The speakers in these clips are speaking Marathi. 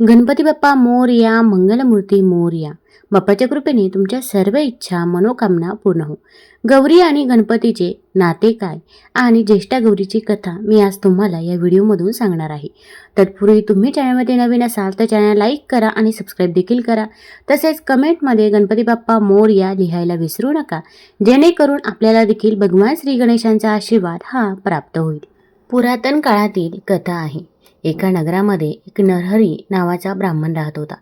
गणपती बाप्पा मोरया मंगलमूर्ती मोरया. बाप्पाच्या कृपेने तुमच्या सर्व इच्छा मनोकामना पूर्ण हो. गौरी आणि गणपतीचे नाते काय आणि ज्येष्ठा गौरीची कथा मी आज तुम्हाला या व्हिडिओमधून सांगणार आहे. तत्पूर्वी तुम्ही चॅनलमध्ये नवीन असाल तर चॅनल लाईक करा आणि सबस्क्राईब देखील करा. तसेच कमेंटमध्ये गणपती बाप्पा मोरया लिहायला विसरू नका. जेणेकरून आपल्याला देखील भगवान श्री गणेशांचा आशीर्वाद हा प्राप्त होईल. पुरातन काळातील कथा आहे. एका नगरामध्ये एक नरहरी नावाचा ब्राह्मण राहत होता.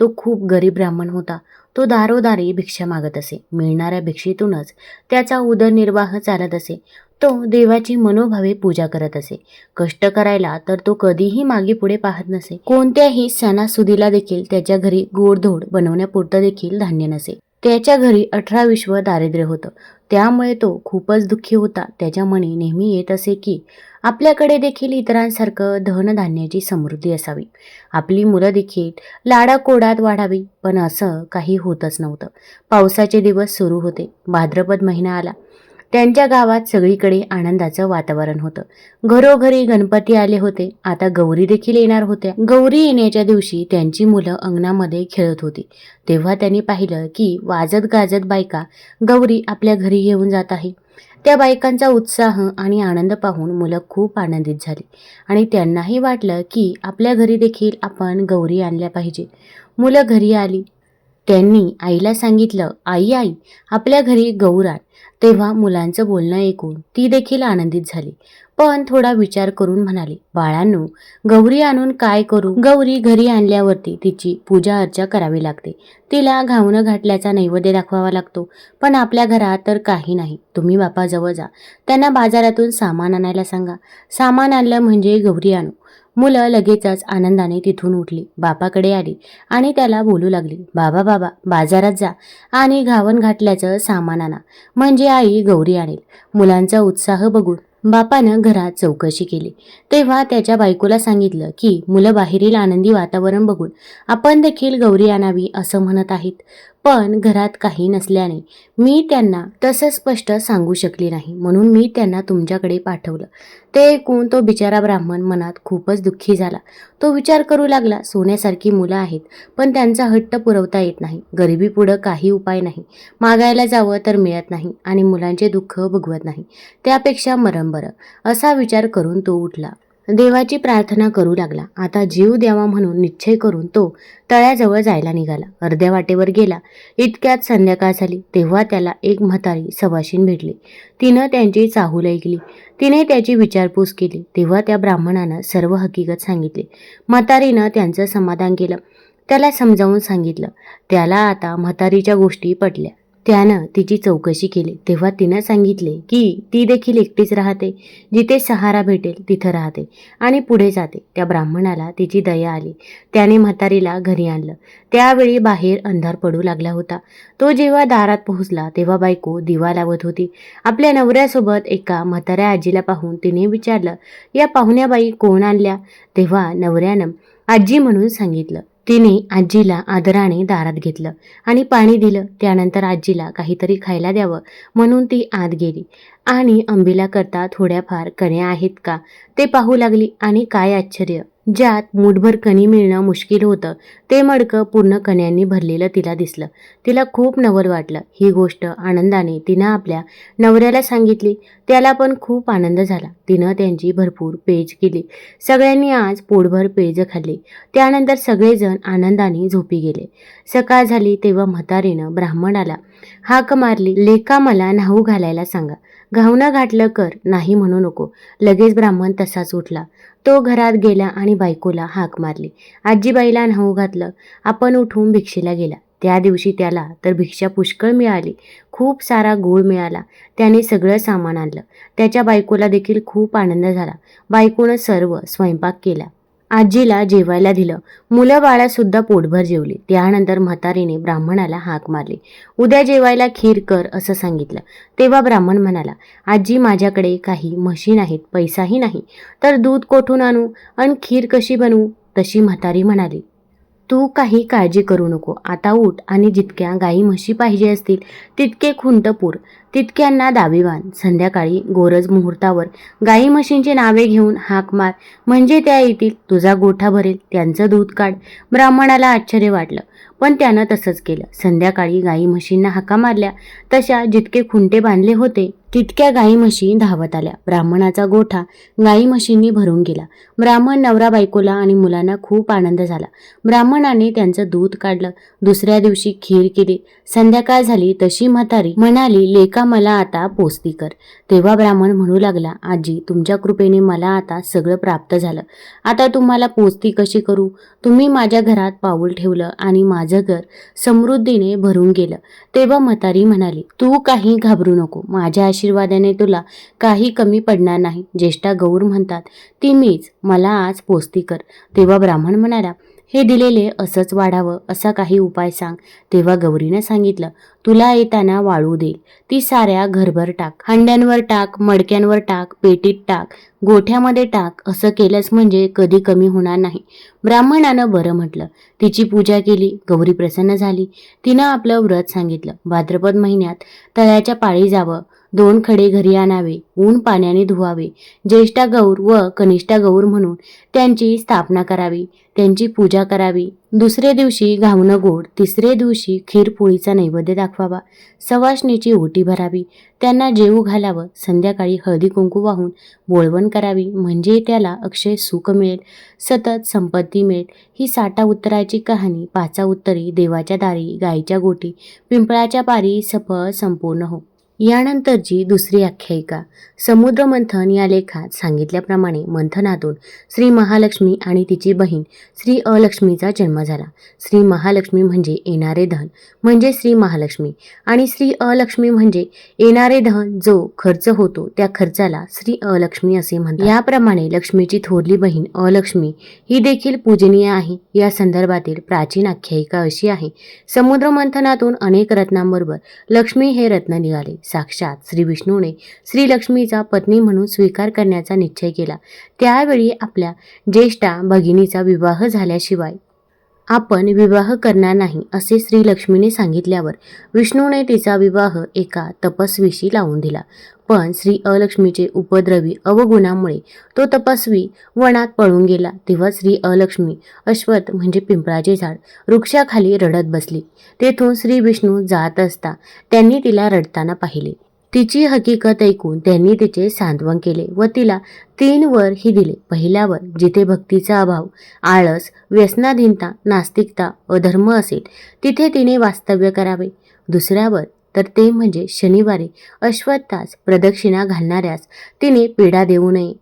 तो खूप गरीब ब्राह्मण होता. तो दारोदारी भिक्षा मागत असे. मिळणाऱ्या भिक्षेतूनच त्याचा उदरनिर्वाह चालत असे. तो देवाची मनोभावे पूजा करत असे. कष्ट करायला तर तो कधीही मागे पुढे पाहत नसे. कोणत्याही सणासुदीला देखील त्याच्या घरी गोडधोड बनवण्यापुरतं देखील धान्य नसे. त्याच्या घरी अठरा विश्व दारिद्र्य होतं. त्यामुळे तो खूपच दुःखी होता. त्याच्या मनी नेहमी येत असे की आपल्याकडे देखील इतरांसारखं धनधान्याची समृद्धी असावी. आपली मुलं देखील लाडाकोडात वाढावी पण असं काही होतच नव्हतं. पावसाचे दिवस सुरू होते. भाद्रपद महिना आला. त्यांच्या गावात सगळीकडे आनंदाचं वातावरण होतं. घरोघरी गणपती आले होते. आता गौरी देखील येणार होत्या. गौरी येण्याच्या दिवशी त्यांची मुलं अंगणामध्ये खेळत होती. तेव्हा त्यांनी पाहिलं की वाजत गाजत बायका गौरी आपल्या घरी घेऊन जात आहे. त्या बायकांचा उत्साह आणि आनंद पाहून मुलं खूप आनंदित झाली. आणि त्यांनाही वाटलं की आपल्या घरी देखील आपण गौरी आणल्या पाहिजे. मुलं घरी आली. त्यांनी आईला सांगितलं आई आई आपल्या घरी गौर आण. तेव्हा मुलांचं बोलणं ऐकून ती देखील आनंदित झाली. पण थोडा विचार करून म्हणाली बाळांनो गौरी आणून काय करू? गौरी घरी आणल्यावरती तिची पूजा अर्चा करावी लागते. तिला घावणं घातल्याचा नैवेद्य दाखवावा लागतो. पण आपल्या घरात तर काही नाही. तुम्ही बापाजवळ जा. त्यांना बाजारातून सामान आणायला सांगा. सामान आणलं म्हणजे गौरी आणू. मुलं लगेचच आनंदाने तिथून उठली. बापाकडे आली आणि त्याला बोलू लागली बाबा बाबा बाजारात जा आणि घावन घातल्याचं सामान आणा. म्हणजे आई गौरी आणेल. मुलांचा उत्साह बघून बापानं घरात चौकशी केली. तेव्हा त्याच्या बायकोला सांगितलं की मुलं बाहेरील आनंदी वातावरण बघून आपण देखील गौरी आणावी असं म्हणत आहेत. पण घरात काही नसल्याने मी त्यांना तसं स्पष्ट सांगू शकली नाही. म्हणून मी त्यांना तुमच्याकडे पाठवलं. ते ऐकून तो बिचारा ब्राह्मण मनात खूपच दुःखी झाला. तो विचार करू लागला सोन्यासारखी मुलं आहेत पण त्यांचा हट्ट पुरवता येत नाही. गरिबी पुढं काही उपाय नाही. मागायला जावं तर मिळत नाही आणि मुलांचे दुःख भोगवत नाही. त्यापेक्षा मरम बरं. असा विचार करून तो उठला. देवाची प्रार्थना करू लागला. आता जीव द्यावा म्हणून निश्चय करून तो तळ्याजवळ जायला निघाला. अर्ध्या वाटेवर गेला. इतक्यात संध्याकाळ झाली. तेव्हा त्याला एक म्हातारी सवाशीन भेटली. तिनं त्यांची चाहूल ऐकली. तिने त्याची विचारपूस केली. तेव्हा त्या ब्राह्मणानं सर्व हकीकत सांगितली. म्हातारीनं त्यांचं समाधान केलं. त्याला समजावून सांगितलं. त्याला आता म्हातारीच्या गोष्टी पटल्या. त्यानं तिची चौकशी केली. तेव्हा तिनं सांगितले की ती देखील एकटीच राहते. जिथे सहारा भेटेल तिथं राहते आणि पुढे जाते. त्या ब्राह्मणाला तिची दया आली. त्याने म्हातारीला घरी आणलं. त्यावेळी बाहेर अंधार पडू लागला होता. तो जेव्हा दारात पोहोचला तेव्हा बायको दिवा लावत होती. आपल्या नवऱ्यासोबत एका म्हाताऱ्या आजीला पाहून तिने विचारलं या पाहुण्याबाई कोण आणल्या? तेव्हा नवऱ्यानं आजी म्हणून सांगितलं तिने आजीला आदराने दारात घेतलं आणि पाणी दिलं. त्यानंतर आजीला काहीतरी खायला द्यावं म्हणून ती आत गेली. आणि अंबिलाकरता थोड्याफार कण्या आहेत का? ते पाहू लागली आणि काय आश्चर्य. ज्यात मुठभर कणी मिळणं मुश्किल होतं ते मडकं पूर्ण कण्यांनी भरलेलं तिला दिसलं. तिला खूप नवल वाटलं. ही गोष्ट आनंदाने तिनं आपल्या नवऱ्याला सांगितली. त्याला पण खूप आनंद झाला. तिनं त्यांची भरपूर पेज केली. सगळ्यांनी आज पोटभर पेज खाल्ली. त्यानंतर सगळेजण आनंदाने झोपी गेले. सकाळ झाली तेव्हा म्हातारीनं ब्राह्मणाला हाक मारली. लेका मला न्हाऊ घालायला सांगा. घावणं घातलं कर नाही म्हणू नको. लगेच ब्राह्मण तसाच उठला. तो घरात गेला आणि बायकोला हाक मारली. आजीबाईला न्हाऊ घातलं. आपण उठून भिक्षेला गेला. त्या दिवशी त्याला तर भिक्षा पुष्कळ मिळाली. खूप सारा गूळ मिळाला. त्याने सगळं सामान आणलं. त्याच्या बायकोला देखील खूप आनंद झाला. बायकोनं सर्व स्वयंपाक केला. आजीला जेवायला दिलं. मुलं बाळासुद्धा पोटभर जेवली. त्यानंतर म्हातारीने ब्राह्मणाला हाक मारली. उद्या जेवायला खीर कर असं सांगितलं. तेव्हा ब्राह्मण म्हणाला आजी माझ्याकडे काही म्हशी नाहीत पैसाही नाही. तर दूध कोठून आणू आणि खीर कशी बनवू? तशी म्हातारी म्हणाली तू काही काळजी करू नको. आता उठ आणि जितक्या गाई म्हशी पाहिजे असतील तितके खुंट पूर तितक्यांना दावीवान संध्याकाळी गोरज मुहूर्तावर गाई म्हशींची नावे घेऊन हाक मार. म्हणजे त्या येतील तुझा गोठा भरेल त्यांचं दूध काढ. ब्राह्मणाला आश्चर्य वाटलं. पण त्यानं तसंच केलं. संध्याकाळी गाई म्हशींना हाका मारल्या. तशा जितके खुंटे बांधले होते तितक्या गाई म्हशी धावत आल्या. ब्राह्मणाचा गोठा गाई म्हशींनी भरून गेला. ब्राह्मण नवरा बायकोला आणि मुलांना खूप आनंद झाला. ब्राह्मणाने त्यांचं दूध काढलं. दुसऱ्या दिवशी खीर केली. संध्याकाळ झाली तशी म्हातारी म्हणाली का मला आता पोस्ती कर? तेव्हा ब्राह्मण म्हणू लागला आजी तुमच्या कृपेने मला आता सगळं प्राप्त झालं. आता तुम्हाला पोस्ती कशी करू? तुम्ही माझ्या घरात पाऊल ठेवलं आणि माझं घर समृद्धीने भरून गेलं. तेव्हा म्हातारी म्हणाली तू काही घाबरू नको. माझ्या आशीर्वादाने तुला काही कमी पडणार नाही. ज्येष्ठा गौर म्हणतात ती मीच. मला आज पोस्ती कर. तेव्हा ब्राह्मण म्हणाला हे दिलेले असंच वाढावं असा काही उपाय सांग. तेव्हा गौरीनं सांगितलं तुला येताना वाळू देईल ती साऱ्या घरभर टाक. हांड्यांवर टाक मडक्यांवर टाक पेटीत टाक गोठ्यामध्ये टाक. असं केलंच म्हणजे कधी कमी होणार नाही. ब्राह्मणानं बरं म्हटलं. तिची पूजा केली. गौरी प्रसन्न झाली. तिनं आपलं व्रत सांगितलं. भाद्रपद महिन्यात तळ्याच्या पाळी जावं. दोन खडे घरी आणावे ऊन पाण्याने धुवावे. ज्येष्ठा गौर व कनिष्ठा गौर म्हणून त्यांची स्थापना करावी त्यांची पूजा करावी. दुसरे दिवशी घावणं गोड तिसरे दिवशी खीरपोळीचा नैवेद्य दाखवावा. सवाशणीची ओटी भरावी. त्यांना जेवू घालावं. संध्याकाळी हळदी कुंकू वाहून बोळवण करावी. म्हणजे त्याला अक्षय सुख मिळेल सतत संपत्ती मिळेल. ही साठा उत्तराची कहाणी पाचा उत्तरी देवाच्या दारी गायीच्या गोटी पिंपळाच्या पारी सफळ संपूर्ण हो. यानंतरची दुसरी आख्यायिका समुद्र मंथन या लेखात सांगितल्याप्रमाणे मंथनातून श्री महालक्ष्मी आणि तिची बहीण श्री अलक्ष्मीचा जन्म झाला. श्री महालक्ष्मी म्हणजे येणारे धन म्हणजे श्री महालक्ष्मी. आणि श्री अलक्ष्मी म्हणजे येणारे धन जो खर्च होतो त्या खर्चाला श्री अलक्ष्मी असे म्हणतात. याप्रमाणे लक्ष्मीची थोरली बहीण अलक्ष्मी ही देखील पूजनीय आहे. या संदर्भातील प्राचीन आख्यायिका अशी आहे. समुद्र मंथनातून अनेक रत्नांबरोबर लक्ष्मी हे रत्न निघाले. साक्षात श्री विष्णूने श्रीलक्ष्मीचा पत्नी म्हणून स्वीकार करण्याचा निश्चय केला. त्यावेळी आपल्या ज्येष्ठा भगिनीचा विवाह झाल्याशिवाय आपण विवाह करणार नाही असे श्रीलक्ष्मीने सांगितल्यावर विष्णूने तिचा विवाह एका तपस्वीशी लावून दिला. पण श्री अलक्ष्मीचे उपद्रवी अवगुणामुळे तो तपस्वी वनात पळून गेला. तेव्हा श्री अलक्ष्मी अश्वत म्हणजे पिंपळाचे झाड वृक्षाखाली रडत बसली. तेथून श्री विष्णू जात असता त्यांनी तिला रडताना पाहिले. तिची हकीकत ऐकून त्यांनी तिचे सांत्वन केले व तिला तीन वर ही दिले. पहिल्यावर जिथे भक्तीचा अभाव आळस व्यसनाधीनता नास्तिकता अधर्म असेल तिथे तिने वास्तव्य करावे. दुसऱ्यावर तर ते म्हणजे शनिवारी अश्वत्थास प्रदक्षिणा घालणाऱ्यास तिने पीडा देऊ नये.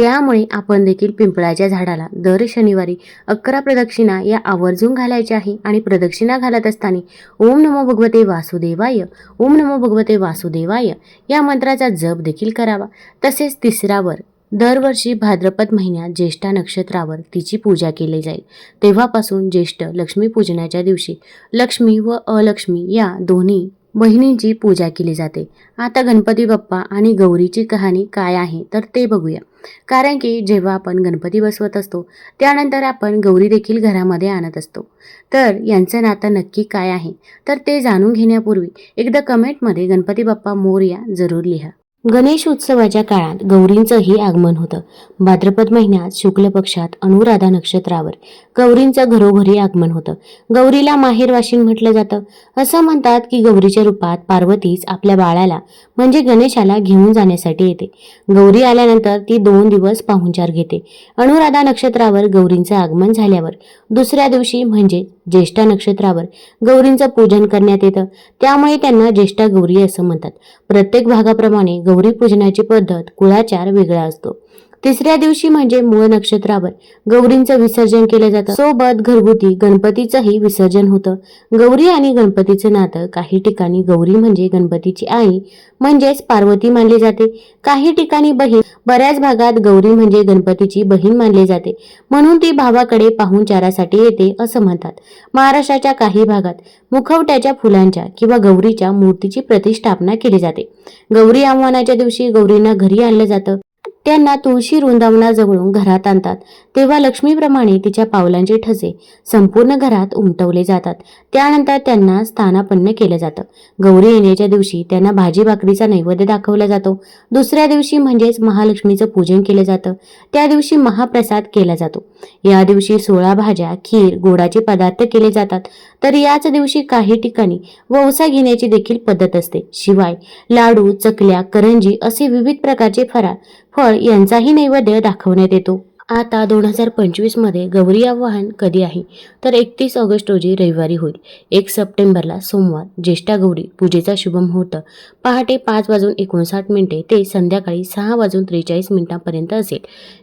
त्यामुळे आपण देखील पिंपळाच्या झाडाला दर शनिवारी अकरा प्रदक्षिणा या आवर्जून घालायच्या आहे आणि प्रदक्षिणा घालत असताना ओम नमो भगवते वासुदेवाय ओम नमो भगवते वासुदेवाय या मंत्राचा जप देखील करावा. तसेच तिसऱ्यावर दरवर्षी भाद्रपद महिन्यात ज्येष्ठा नक्षत्रावर तिची पूजा केली जाईल. तेव्हापासून ज्येष्ठ लक्ष्मीपूजनाच्या दिवशी लक्ष्मी व अलक्ष्मी या दोन्ही बहिणींची पूजा केली जाते. आता गणपती बाप्पा आणि गौरीची कहाणी काय आहे तर ते बघूया. कारण की जेव्हा आपण गणपती बसवत असतो त्यानंतर आपण गौरी देखील घरामध्ये आणत असतो. तर यांचं नातं नक्की काय आहे? तर ते जाणून घेण्यापूर्वी एकदा कमेंटमध्ये गणपती बाप्पा मोर्या जरूर लिहा. गणेश उत्सवाच्या काळात गौरींचंही आगमन होतं. भाद्रपद महिन्यात शुक्ल पक्षात अनुराधा नक्षत्रावर गौरींचं घरोघरी आगमन होतं. गौरीला माहेर वाशिन म्हटलं जातं. असं म्हणतात की गौरीच्या रूपात पार्वतीच आपल्या बाळाला म्हणजे गणेशाला घेऊन जाण्यासाठी येते. गौरी आल्यानंतर ती दोन दिवस पाहुणचार घेते. अनुराधा नक्षत्रावर गौरींचं आगमन झाल्यावर दुसऱ्या दिवशी म्हणजे ज्येष्ठा नक्षत्रावर गौरींचं पूजन करण्यात येतं. त्यामुळे त्यांना ज्येष्ठा गौरी असं म्हणतात. प्रत्येक भागाप्रमाणे गौरी पूजनाची पद्धत कुळाचार वेगळा असतो. तिसऱ्या दिवशी म्हणजे मूळ नक्षत्रावर गौरींचं विसर्जन केलं जातं. सोबत घरगुती गणपतीचंही विसर्जन होतं. गौरी आणि गणपतीचं नातं काही ठिकाणी गौरी म्हणजे गणपतीची आई म्हणजेच पार्वती मानली जाते. काही ठिकाणी बहीण बऱ्याच भागात गौरी म्हणजे गणपतीची बहीण मानली जाते. म्हणून ती भावाकडे पाहुणचारासाठी येते असं म्हणतात. महाराष्ट्राच्या काही भागात मुखवट्याच्या फुलांच्या किंवा गौरीच्या मूर्तीची प्रतिष्ठापना केली जाते. गौरी आव्हानाच्या दिवशी गौरींना घरी आणलं जातं. त्यांना तुळशी वृंदावनाजवळून घरात आणतात. तेव्हा लक्ष्मीप्रमाणे तिच्या पावलांचे ठसे संपूर्ण घरात उमटवले जातात. त्यानंतर त्यांना स्थानापन्न केलं जातं. गौरी येण्याच्या दिवशी त्यांना भाजी भाकरीचा नैवेद्य दाखवला जातो. दुसऱ्या दिवशी म्हणजेच महालक्ष्मीचं पूजन केलं जातं. त्या दिवशी महाप्रसाद केला जातो. या दिवशी सोळा भाज्या खीर गोडाचे पदार्थ केले जातात. तर याच दिवशी काही ठिकाणी ववसा घेण्याची देखील पद्धत असते. शिवाय लाडू चकल्या करंजी असे विविध प्रकारचे फराळ फळ यांचाही नैवेद्य दाखवण्यात येतो. आता दोन हजार पंचवीसमध्ये गौरी आवाहन कधी आहे? तर एकतीस ऑगस्ट रोजी रविवारी होईल. एक सप्टेंबरला सोमवार ज्येष्ठा गौरी पूजेचा शुभ मुहूर्त. पहाटे पाच वाजून एकोणसाठ मिनिटे ते संध्याकाळी सहा वाजून त्रेचाळीस मिनिटांपर्यंत असेल.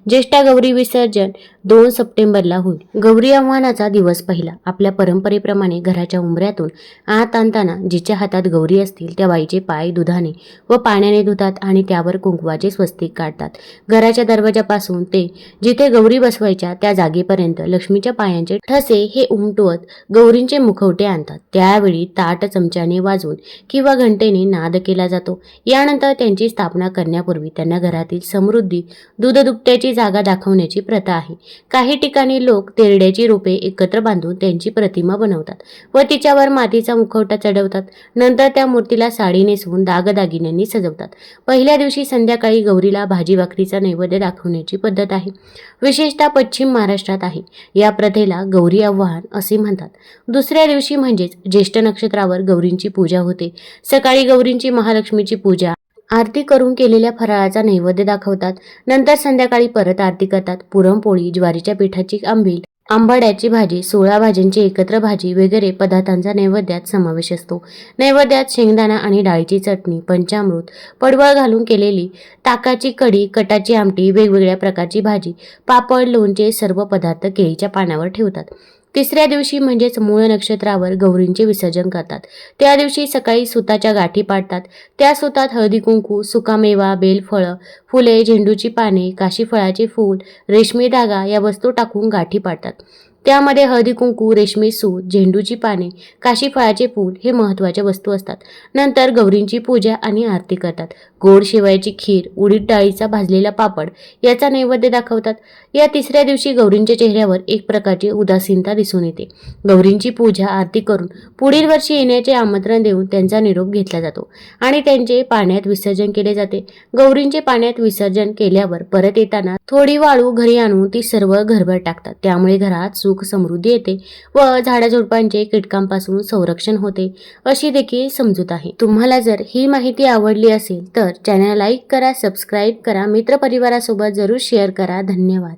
ज्येष्ठा गौरी विसर्जन दोन सप्टेंबरला होईल. गौरी आव्हानाचा दिवस पहिला. आपल्या परंपरेप्रमाणे घराच्या उंबऱ्यातून आत आणताना जिच्या हातात गौरी असतील त्या बाईचे पाय दुधाने व पाण्याने धुतात आणि त्यावर कुंकवाचे स्वस्तिक काढतात. घराच्या दरवाजापासून ते जी जिथे गौरी बसवायच्या त्या जागेपर्यंत लक्ष्मीच्या पायांचे ठसे हे उमटवत गौरींचे मुखवटे आणतात. त्यावेळी ताट चमच्याने वाजवून किंवा घंटेने नाद केला जातो. यानंतर त्यांची स्थापना करण्यापूर्वी त्यांना घरातील समृद्धी दूधदुभत्याची जागा दाखवण्याची प्रथा आहे. काही ठिकाणी लोक तेरड्याची रोपे एकत्र बांधून त्यांची प्रतिमा बनवतात व तिच्यावर मातीचा मुखवटा चढवतात. नंतर त्या मूर्तीला साडी नेसवून दागदागिन्यांनी सजवतात. पहिल्या दिवशी संध्याकाळी गौरीला भाजी भाकरीचा नैवेद्य दाखवण्याची पद्धत आहे. विशेषतः पश्चिम महाराष्ट्रात आहे. या प्रथेला गौरी आव्हान असे म्हणतात. दुसऱ्या दिवशी म्हणजेच ज्येष्ठ नक्षत्रावर गौरींची पूजा होते. सकाळी गौरींची महालक्ष्मीची पूजा आरती करून केलेल्या फराळाचा नैवेद्य दाखवतात. नंतर संध्याकाळी परत आरती करतात. पुरणपोळी ज्वारीच्या पिठाची आंबील आंबाड्याची भाजी सोळा भाज्यांची एकत्र भाजी वगैरे पदार्थांचा नैवेद्यात समावेश असतो. नैवेद्यात शेंगदाणा आणि डाळीची चटणी पंचामृत पडवळ घालून केलेली ताकाची कढी कटाची आमटी वेगवेगळ्या प्रकारची भाजी पापड लोणचे सर्व पदार्थ केळीच्या पानावर ठेवतात. तिसऱ्या दिवशी म्हणजेच मूळ नक्षत्रावर गौरींचे विसर्जन करतात. त्या दिवशी सकाळी सुताच्या गाठी पाडतात. त्या सुतात हळदी कुंकू सुकामेवा बेलफळं फुले झेंडूची पाने काशी फळाचे फूल रेशमी धागा या वस्तू टाकून गाठी पाडतात. त्यामध्ये हळदी कुंकू रेशमी सूत झेंडूची पाने काशी फळाचे फूल हे महत्त्वाच्या वस्तू असतात. नंतर गौरींची पूजा आणि आरती करतात. गोड शेवयाची खीर उडीद डाळीचा भाजलेला पापड याचा नैवेद्य दाखवतात. या तिसऱ्या दिवशी गौरींच्या चेहऱ्यावर एक प्रकारची उदासीनता दिसून येते. गौरींची पूजा आरती करून पुढील वर्षी येण्याचे आमंत्रण देऊन त्यांचा निरोप घेतला जातो आणि त्यांचे पाण्यात विसर्जन केले जाते. गौरींचे पाण्यात विसर्जन केल्यावर परत येताना थोडी वाळू घरी आणून ती सर्व घरभर टाकतात. त्यामुळे घरात सुख समृद्धी येते व झाडाझुडपांचे कीटकांपासून संरक्षण होते अशी देखील समजूत आहे. तुम्हाला जर ही माहिती आवडली असेल तर तर चॅनल लाईक करा सबस्क्राईब करा मित्रपरिवारासोबत जरूर शेअर करा. धन्यवाद.